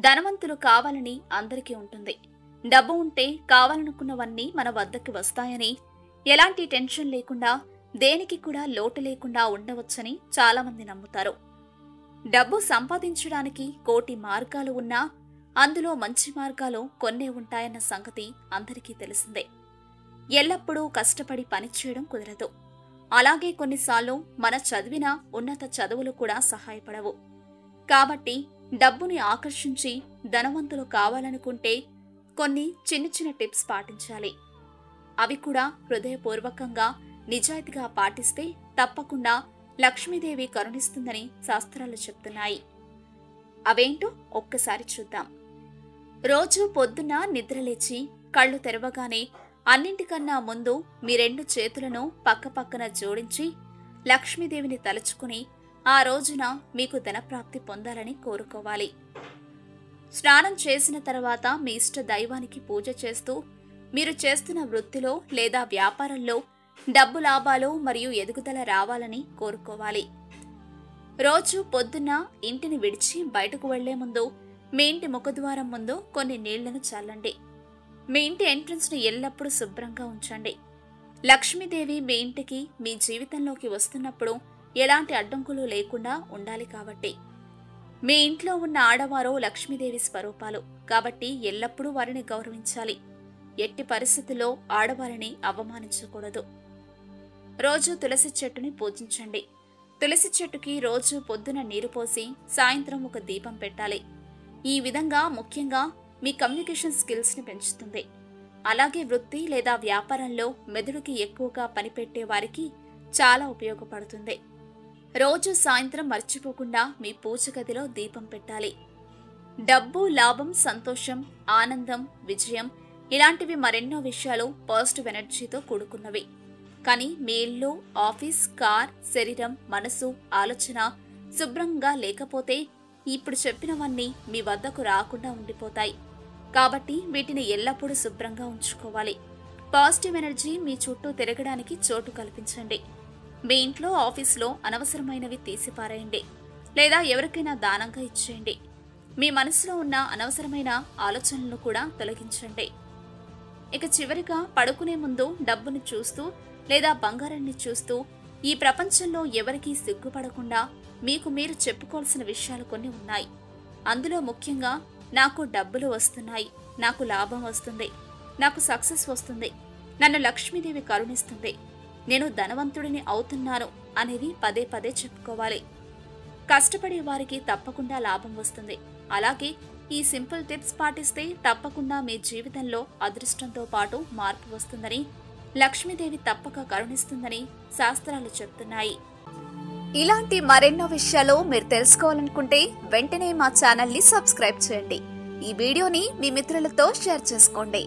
ధనవంతులు కావాలని అందరికీ ఉంటుంది. డబ్బు ఉంటే కావాలనుకున్నవన్నీ మన వద్దకు వస్తాయని ఎలాంటి టెన్షన్ లేకుండా దేనికి కూడా లోటు లేకుండా ఉండవచ్చని చాలామంది నమ్ముతారు. డబ్బు సంపాదించడానికి కోటి మార్గాలు ఉన్నా అందులో మంచి మార్గాలు కొన్నే ఉంటాయన్న సంగతి అందరికీ తెలిసిందే. ఎల్లప్పుడూ కష్టపడి పనిచేయడం కుదరదు. అలాగే కొన్నిసార్లు మన చదివిన ఉన్నత చదువులు కూడా సహాయపడవు. కాబట్టి డబ్బుని ఆకర్షించి ధనవంతులు కావాలనుకుంటే కొన్ని చిన్న చిన్న టిప్స్ పాటించాలి. అవి కూడా హృదయపూర్వకంగా నిజాయితీగా పాటిస్తే తప్పకుండా లక్ష్మీదేవి కరుణిస్తుందని శాస్త్రాలు చెప్తున్నాయి. అవేంటో ఒక్కసారి చూద్దాం. రోజు పొద్దున్న నిద్రలేచి కళ్ళు తెరవగానే అన్నింటికన్నా ముందు మీ రెండు చేతులను పక్కపక్కన జోడించి లక్ష్మీదేవిని తలుచుకుని ఆ రోజున మీకు ధనప్రాప్తి పొందాలని కోరుకోవాలి. స్నానం చేసిన తర్వాత మీ ఇష్ట దైవానికి పూజ చేస్తూ మీరు చేస్తున్న వృత్తిలో లేదా వ్యాపారంలో డబ్బు లాభాలు మరియు ఎదుగుదల రావాలని కోరుకోవాలి. రోజు పొద్దున్న ఇంటిని విడిచి బయటకు వెళ్ళే ముందు మీ ఇంటి ముఖద్వారం ముందు కొన్ని నీళ్ళను చల్లండి. మీ ఇంటి ఎంట్రన్స్ను ఎల్లప్పుడూ శుభ్రంగా ఉంచండి. లక్ష్మీదేవి మీ ఇంటికి మీ జీవితంలోకి వస్తున్నప్పుడు ఎలాంటి అడ్డంకులు లేకుండా ఉండాలి కాబట్టి. మీ ఇంట్లో ఉన్న ఆడవారు లక్ష్మీదేవి స్వరూపాలు కాబట్టి ఎల్లప్పుడూ వారిని గౌరవించాలి. ఎట్టి పరిస్థితుల్లో ఆడవారిని అవమానించకూడదు. రోజు తులసి చెట్టుని పూజించండి. తులసి చెట్టుకి రోజు పొద్దున నీరు పోసి సాయంత్రం ఒక దీపం పెట్టాలి. ఈ విధంగా ముఖ్యంగా మీ కమ్యూనికేషన్ స్కిల్స్ని పెంచుతుంది. అలాగే వృత్తి లేదా వ్యాపారంలో మెదడుకి ఎక్కువగా పనిపెట్టే వారికి చాలా ఉపయోగపడుతుంది. రోజు సాయంత్రం మర్చిపోకుండా మీ పూజ గదిలో దీపం పెట్టాలి. డబ్బు లాభం సంతోషం ఆనందం విజయం ఇలాంటివి మరెన్నో విషయాలు పాజిటివ్ ఎనర్జీతో కూడుకున్నవి. కానీ మీ ఇల్లు ఆఫీస్ కార్ శరీరం మనసు ఆలోచన శుభ్రంగా లేకపోతే ఇప్పుడు చెప్పినవన్నీ మీ వద్దకు రాకుండా ఉండిపోతాయి. కాబట్టి వీటిని ఎల్లప్పుడూ శుభ్రంగా ఉంచుకోవాలి. పాజిటివ్ ఎనర్జీ మీ చుట్టూ తిరగడానికి చోటు కల్పించండి. మీ ఇంట్లో ఆఫీస్లో అనవసరమైనవి తీసిపారేయండి లేదా ఎవరికైనా దానంగా ఇచ్చేయండి. మీ మనసులో ఉన్న అనవసరమైన ఆలోచనలను కూడా తొలగించండి. ఇక చివరిగా పడుకునే ముందు డబ్బును చూస్తూ లేదా బంగారాన్ని చూస్తూ ఈ ప్రపంచంలో ఎవరికీ సిగ్గుపడకుండా మీకు మీరు చెప్పుకోవాల్సిన విషయాలు కొన్ని ఉన్నాయి. అందులో ముఖ్యంగా నాకు డబ్బులు వస్తున్నాయి. నాకు లాభం వస్తుంది. నాకు సక్సెస్ వస్తుంది. నన్ను లక్ష్మీదేవి కరుణిస్తుంది. నేను ధనవంతుడిని అవుతున్నాను అనేది పదే పదే చెప్పుకోవాలి. కష్టపడే వారికి తప్పకుండా లాభం వస్తుంది. అలాగే ఈ సింపుల్ టిప్స్ పాటిస్తే తప్పకుండా మీ జీవితంలో అదృష్టంతో పాటు మార్పు వస్తుందని లక్ష్మీదేవి తప్పక కరుణిస్తుందని శాస్త్రాలు చెప్తున్నాయి. ఇలాంటి మరెన్నో విషయాలు మీరు తెలుసుకోవాలనుకుంటే వెంటనే మా ఛానల్ని సబ్స్క్రైబ్ చేయండి. ఈ వీడియోని మీ మిత్రులతో షేర్ చేసుకోండి.